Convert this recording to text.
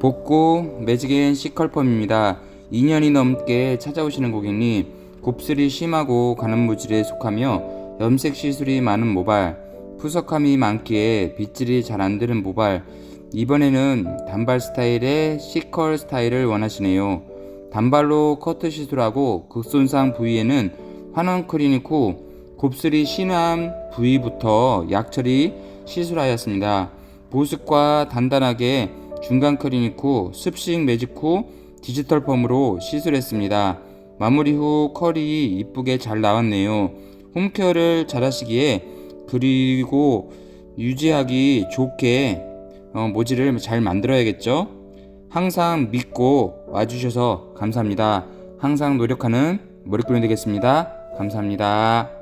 복고 매직앤 C컬펌입니다. 2년이 넘게 찾아오시는 고객님, 곱슬이 심하고 가는 무질에 속하며 염색 시술이 많은 모발, 푸석함이 많기에 빗질이 잘 안 되는 모발, 이번에는 단발 스타일의 C컬 스타일을 원하시네요. 단발로 커트 시술하고 극손상 부위에는 환원 클리닉 후 곱슬이 심한 부위부터 약 처리 시술하였습니다. 보습과 단단하게 중간 클리닉 후 습식 매직 후 디지털 펌으로 시술했습니다. 마무리 후 컬이 이쁘게 잘 나왔네요. 홈케어를 잘 하시기에 그리고 유지하기 좋게 어, 모지를 잘 만들어야겠죠? 항상 믿고 와주셔서 감사합니다. 항상 노력하는 머리꾼이 되겠습니다. 감사합니다.